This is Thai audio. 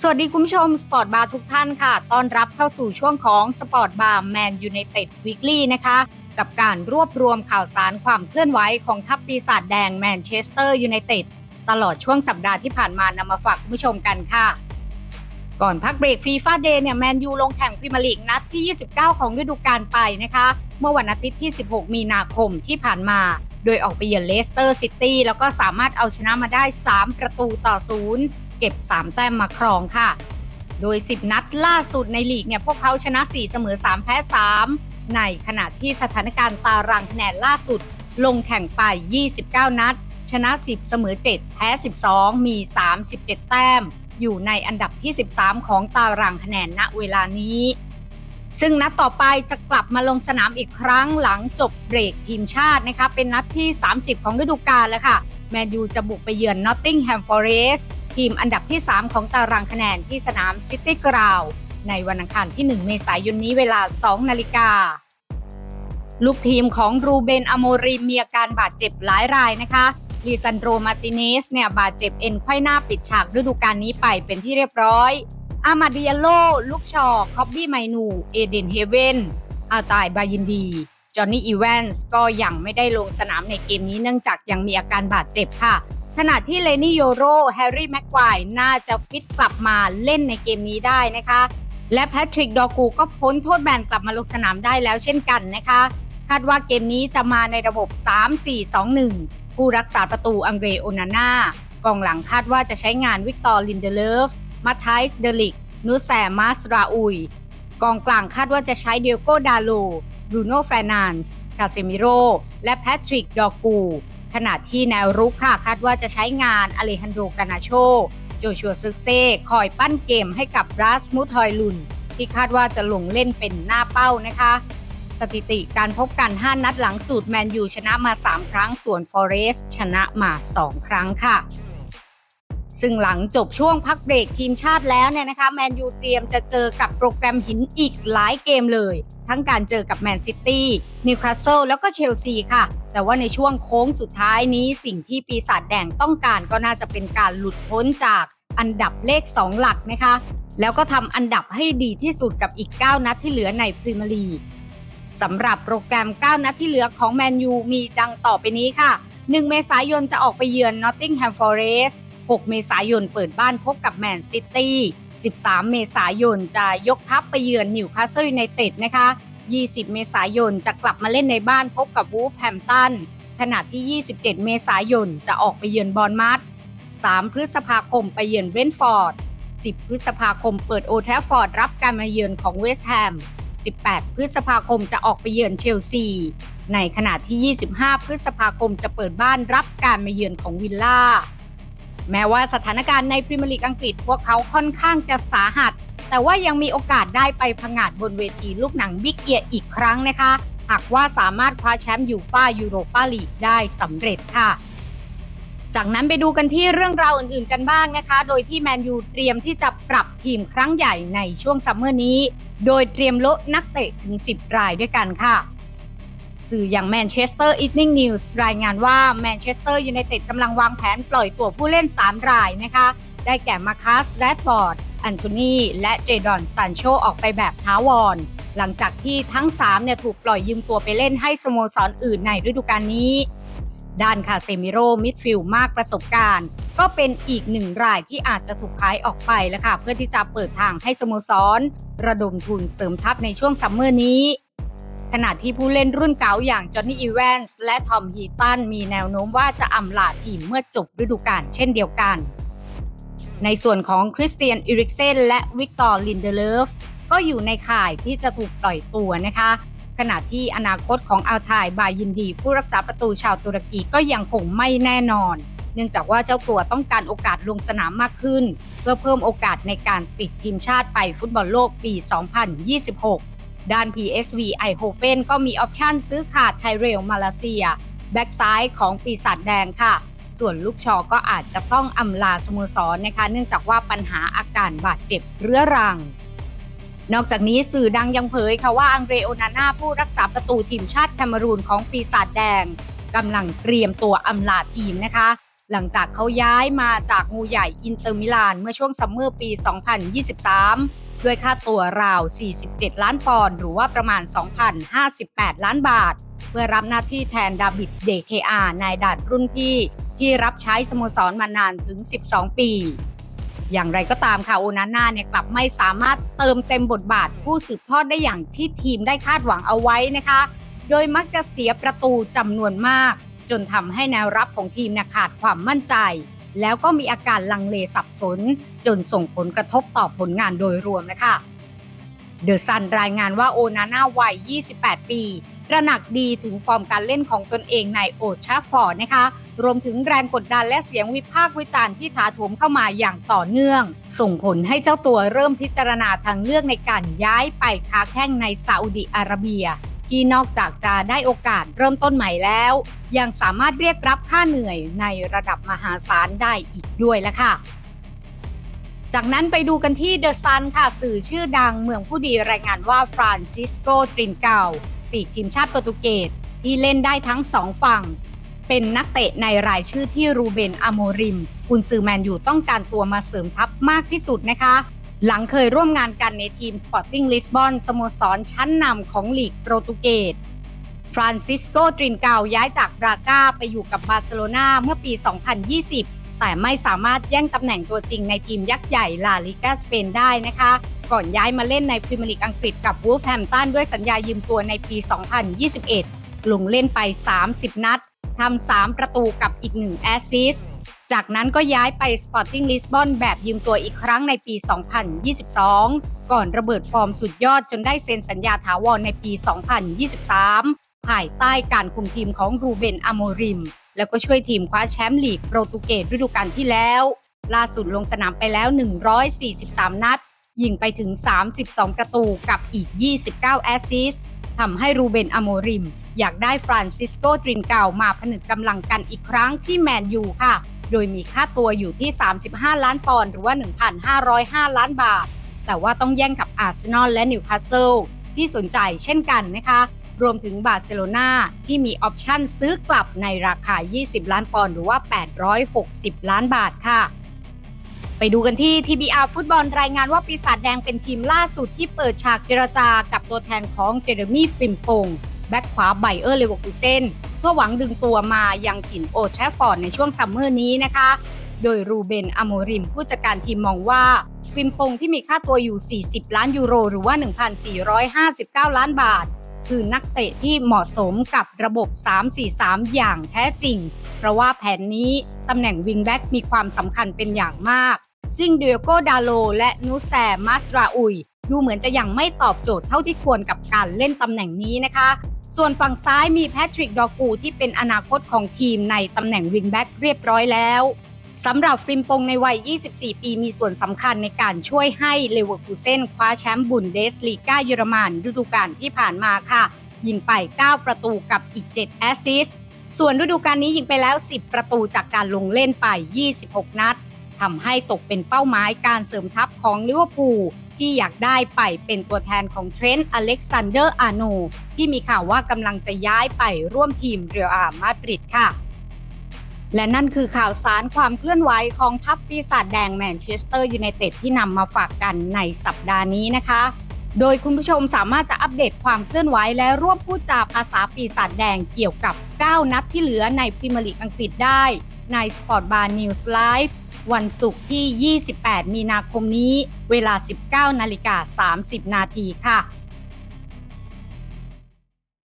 สวัสดีคุณผู้ชมสปอร์ตบาร์ทุกท่านค่ะ ต้อนรับเข้าสู่ช่วงของสปอร์ตบาร์แมนยูไนเต็ดวีคลี่นะคะ กับการรวบรวมข่าวสารความเคลื่อนไหวของทัพปีศาจแดงแมนเชสเตอร์ยูไนเต็ดตลอดช่วงสัปดาห์ที่ผ่านมานำมาฝากคุณผู้ชมกันค่ะ ก่อนพักเบรกฟีฟ่าเดย์เนี่ยแมนยูลงแข่งพรีเมียร์ลีกนัดที่ 29 ของฤดูกาลไปนะคะ เมื่อวันอาทิตย์ที่ 16 มีนาคมที่ผ่านมา โดยออกไปเยือนเลสเตอร์ซิตี้แล้วก็สามารถเอาชนะมาได้ 3 ประตูต่อศูนย์ เก็บ 3 แต้มมาครองค่ะ โดย 10 นัดล่าสุดในลีกเนี่ยพวกเขาชนะ 4 เสมอ 3 แพ้ 3 ในขณะที่สถานการณ์ตารางคะแนนล่าสุด ลงแข่งไป 29 นัด ชนะ 10 เสมอ 7 แพ้ 12 มี 37 แต้ม อยู่ในอันดับที่ 13 ของตารางคะแนนณเวลานี้ซึ่งนัดต่อไปจะกลับมาลงสนามอีกครั้งหลังจบเบรกทีมชาตินะคะเป็นนัดที่ 30 ของฤดูกาลแล้วค่ะ แมนยูจะบุกไปเยือนนอตติงแฮมฟอเรสต์ ทีมอันดับที่ 3 ของตารางคะแนนที่สนามซิตี้กราวในวันอังคารที่ 1 เมษายนนี้เวลา 2 นาฬิกา ลูกทีมของรูเบนอโมริมมีอาการบาดเจ็บหลายรายนะคะลีซันโดมาติเนสเนี่ยบาดเจ็บเอ็นไขว้หน้าปิดฉากฤดูกาลนี้ไปเป็นที่เรียบร้อย อามาดิยาโล ลูกชอ คอบบี้ไมนู เอเดนเฮเวนอาตายบายินดี จอห์นนี่อีแวนส์ก็ยังไม่ได้ลงสนามในเกมนี้เนื่องจากยังมีอาการบาดเจ็บค่ะ ขณะที่เลนี่โยโรแฮร์รี่แม็กควายน่าจะฟิตกลับมาเล่นในเกมนี้ได้นะคะ และแพทริกดอกูก็พ้นโทษแบนกลับมาลงสนามได้แล้วเช่นกันนะคะ คาดว่าเกมนี้จะมาในระบบ 3-4-2-1 ผู้รักษาประตูอังเรโอนาน่ากองหลังคาดว่าจะใช้งานวิกตอร์ลินเดเลฟมาไทส์เดลิก นูแซมัสราอุย กองกลางคาดว่าจะใช้เดียโกดาโลบรูโน่แฟนานส์คาเซมิโรและแพทริกดอกู ขณะที่แนวรุกค่ะคาดว่าจะใช้งานอเลฮันโดกานาโชโจชัวซึกเซ่คอยปั้นเกมให้กับรัสมุทฮอยลุน ที่คาดว่าจะลงเล่นเป็นหน้าเป้านะคะ สถิติการพบกัน 5 นัดหลังสูตรแมนยูชนะมา 3 ครั้งส่วนฟอเรสชนะมา 2 ครั้งค่ะ ซึ่งหลังจบช่วงพักเบรกทีมชาติแล้วเนี่ยนะคะแมนยูเตรียมจะเจอกับโปรแกรมหินอีกหลายเกมเลย ทั้งการเจอกับแมนซิตี้นิวคาสเซิลแล้วก็เชลซีค่ะ แต่ว่าในช่วงโค้งสุดท้ายนี้สิ่งที่ปีศาจแดงต้องการก็น่าจะเป็นการหลุดพ้นจากอันดับเลข 2 หลักนะคะ แล้วก็ทำอันดับให้ดีที่สุดกับอีก 9 นัดที่เหลือในพรีเมียร์ลีกสำหรับโปรแกรม 9 นัดที่เหลือของแมนยูมีดังต่อไปนี้ค่ะ 1 เมษายนจะออกไปเยือนนอตติงแฮมฟอเรสต์ 6 เมษายนเปิดบ้านพบกับแมนซิตี้ 13 เมษายนจะยกทัพไปเยือนนิวคาสเซิลยูไนเต็ดนะคะ 20 เมษายนจะกลับมาเล่นในบ้านพบกับวูฟแฮมตัน ขณะที่ 27 เมษายนจะออกไปเยือนบอร์นมัธ3พฤษภาคมไปเยือนเบรนฟอร์ด 10 พฤษภาคมเปิดโอแทฟฟอร์ดรับการมาเยือนของเวสต์แฮม 18 พฤษภาคมจะออกไปเยือนเชลซี ในขณะที่ 25 พฤษภาคมจะเปิดบ้านรับการมาเยือนของวิลล่า แม้ว่าสถานการณ์ในพรีเมียร์ลีกอังกฤษพวกเขาค่อนข้างจะสาหัส แต่ว่ายังมีโอกาสได้ไปผงาดบนเวทีลูกหนังบิ๊กเอียอีกครั้งนะคะ หากว่าสามารถคว้าแชมป์ยูฟ่ายูโรปาลีกได้สำเร็จค่ะจากนั้นไปดูกันที่เรื่องราวอื่นๆกันบ้างนะคะ โดยที่แมนยูเตรียมที่จะปรับทีมครั้งใหญ่ในช่วงซัมเมอร์นี้ โดยเตรียมโละนักเตะถึง 10 รายด้วยกันค่ะ สื่ออย่างแมนเชสเตอร์อีฟนิ่งนิวส์รายงานว่าแมนเชสเตอร์ยูไนเต็ดกำลังวางแผนปล่อยตัวผู้เล่น 3 รายนะคะ ได้แก่มาคัสแรดฟอร์ดแอนโทนีและเจดอนซานโชออกไปแบบท้าวร หลังจากที่ทั้ง3เนี่ยถูกปล่อยยืมตัวไปเล่นให้สโมสรออื่นในฤดูกาลนี้ ด้านคาเซมิโรมิดฟิลมากประสบการณ์ ก็เป็นอีกหนึ่งรายที่อาจจะถูกขายออกไปแล้วค่ะเพื่อที่จะเปิดทางให้สโมสร ระดมทุนเสริมทัพในช่วงซัมเมอร์นี้ ขณะที่ผู้เล่นรุ่นเก่าอย่างจอห์นนี่อีแวนส์และทอมฮีตันมีแนวโน้มว่าจะอำลาทีมเมื่อจบฤดูกาลเช่นเดียวกัน ในส่วนของคริสเตียนอิริกเซนและวิกตอร์ลินเดเลฟก็อยู่ในข่ายที่จะถูกปล่อยตัวนะคะ ขณะที่อนาคตของอัลทายบายินดี ผู้รักษาประตูชาวตุรกีก็ยังคงไม่แน่นอน เนื่องจากว่าเจ้าตัวต้องการโอกาสลงสนามมากขึ้น เพื่อเพิ่มโอกาสในการติดทีมชาติไปฟุตบอลโลกปี 2026 ด้าน PSV ไอโฮเฟนก็มีออปชั่นซื้อขาดไทเรลมาเลเซีย แบ็กซ้ายของปีศาจแดงค่ะ ส่วนลูกชอก็อาจจะต้องอำลาสโมสรนะคะ เนื่องจากว่าปัญหาอาการบาดเจ็บเรื้อรัง นอกจากนี้สื่อดังยังเผยค่ะว่าอังเรโอนาน่าผู้รักษาประตูทีมชาติแคนารูนของปีศาจแดงกำลังเตรียมตัวอำลาทีมนะคะ หลังจากเขาย้ายมาจากงูใหญ่อินเตอร์มิลานเมื่อช่วงซัมเมอร์ปี 2023 ด้วยค่าตัวราว 47 ล้านปอนด์หรือว่าประมาณ 2,058 ล้านบาท เพื่อรับหน้าที่แทนดาบิดเดเคอาร์นายดัดรุ่นพี่ ที่รับใช้สโมสรมานานถึง 12 ปี อย่างไรก็ตามค่ะโอนาน่าเนี่ยกลับไม่สามารถเติมเต็มบทบาทผู้สืบทอดได้อย่างที่ทีมได้คาดหวังเอาไว้นะคะ โดยมักจะเสียประตูจำนวนมาก จนทำให้แนวรับของทีมเนี่ยขาดความมั่นใจ แล้วก็มีอาการลังเลสับสน จนส่งผลกระทบต่อผลงานโดยรวมนะคะเดอะซันรายงานว่าโอนาน่าวัย 28 ปีระหนักดีถึงฟอร์มการเล่นของตนเองในโอทราฟฟอร์ดนะคะ รวมถึงแรงกดดันและเสียงวิพากษ์วิจารณ์ที่ถาโถมเข้ามาอย่างต่อเนื่อง ส่งผลให้เจ้าตัวเริ่มพิจารณาทางเลือกในการย้ายไปค้าแข้งในซาอุดิอาระเบีย ที่นอกจากจะได้โอกาสเริ่มต้นใหม่แล้ว ยังสามารถเรียกรับค่าเหนื่อยในระดับมหาศาลได้อีกด้วยล้วค่ะ จากนั้นไปดูกันที่เดอะซันค่ะสื่อชื่อดังเมืองผู้ดีรายงานว่าฟรานซิสโกตรินเกาปีกทีมชาติโปรตุเกสที่เล่นได้ทั้งสองฝั่งเป็นนักเตะในรายชื่อที่รูเบนอโมริมกุนซือแมนอยู่ต้องการตัวมาเสริมทัพมากที่สุดนะคะ หลังเคยร่วมงานกันในทีม Sporting Lisbon สโมสรชั้นนำของลีกโปรตุเกส ฟรานซิสโกตรินเกาย้ายจากบราก้าไปอยู่กับบาร์เซโลนาเมื่อปี 2020 แต่ไม่สามารถแย่งตำแหน่งตัวจริงในทีมยักษ์ใหญ่ลาลิกาสเปนได้นะคะ ก่อนย้ายมาเล่นในพรีเมียร์ลีกอังกฤษกับวูฟแฮมตันด้วยสัญญายืมตัวในปี 2021 ลงเล่นไป 30 นัดทำ3ประตูกับอีก 1 แอสซิส จากนั้นก็ย้ายไป Sporting Lisbon แบบยืมตัวอีกครั้งในปี 2022 ก่อนระเบิดฟอร์มสุดยอดจนได้เซ็นสัญญาถาวรในปี 2023 ภายใต้การคุมทีมของรูเบนอโมริม แล้วก็ช่วยทีมคว้าแชมป์ลีกโปรตุเกสฤดูกาลที่แล้ว ล่าสุดลงสนามไปแล้ว 143 นัด ยิงไปถึง 32 ประตูกับอีก 29 แอสซิสทำให้รูเบนอโมริม อยากได้ฟรานซิสโกตรินเกามาผนึกกำลังกันอีกครั้งที่แมนยูค่ะ โดยมีค่าตัวอยู่ที่ 35 ล้านปอนด์หรือว่า 1,505 ล้านบาท แต่ว่าต้องแย่งกับอาร์เซนอลและนิวคาสเซิลที่สนใจเช่นกันนะคะ รวมถึงบาร์เซโลนาที่มีออปชั่นซื้อกลับในราคา 20 ล้านปอนด์หรือว่า 860 ล้านบาทค่ะไปดูกันที่ TBR ฟุตบอลรายงานว่าปีศาจแดงเป็นทีมล่าสุดที่เปิดฉากเจรจากับตัวแทนของเจเรมี่ฟิมปง แบ็กขวาไบเออร์เลเวอร์คูเซนเพื่อหวังดึงตัวมายังถิ่นโอทรฟฟอร์ดในช่วงซัมเมอร์นี้นะคะ โดยรูเบนอโมริมผู้จัดการทีมมองว่า ฟิมปงที่มีค่าตัวอยู่ 40 ล้านยูโร หรือว่า 1,459 ล้านบาท คือนักเตะที่เหมาะสมกับระบบ 3-4-3 อย่างแท้จริง เพราะว่าแผนนี้ตำแหน่งวิงแบ็กมีความสำคัญเป็นอย่างมากซึ่งเดียโกดาโล และนูแซมัสราอุย ดูเหมือนจะยังไม่ตอบโจทย์เท่าที่ควรกับการเล่นตำแหน่งนี้นะคะ ส่วนฝั่งซ้ายมีแพทริกดอกูที่เป็นอนาคตของทีมในตำแหน่งวิงแบ็กเรียบร้อยแล้วสำหรับฟริมปงในวัย 24 ปีมีส่วนสำคัญในการช่วยให้เลเวอร์คูเซนคว้าแชมป์บุนเดสลีกาเยอรมันฤดูกาลที่ผ่านมาค่ะ ยิงไป 9 ประตูกับอีก 7 แอสซิสส่วนฤดูกาลนี้ยิงไปแล้ว 10 ประตูจากการลงเล่นไป 26 นัดทำให้ตกเป็นเป้าหมายการเสริมทัพของลิเวอร์พูล ที่อยากได้ไปเป็นตัวแทนของเทรนต์อเล็กซานเดอร์อาโนที่มีข่าวว่ากำลังจะย้ายไปร่วมทีมเรอัลมาดริดค่ะ และนั่นคือข่าวสารความเคลื่อนไหวของทัพปีศาจแดงแมนเชสเตอร์ยูไนเต็ดที่นำมาฝากกันในสัปดาห์นี้นะคะโดยคุณผู้ชมสามารถจะอัปเดตความเคลื่อนไหวและร่วมพูดจาภาษาปีศาจแดงเกี่ยวกับ 9 นัดที่เหลือในพรีเมียร์ลีกอังกฤษได้ ใน Sport Bar News Live วันศุกร์ที่ 28 มีนาคมนี้ เวลา 19 นาฬิกา 30 นาทีค่ะ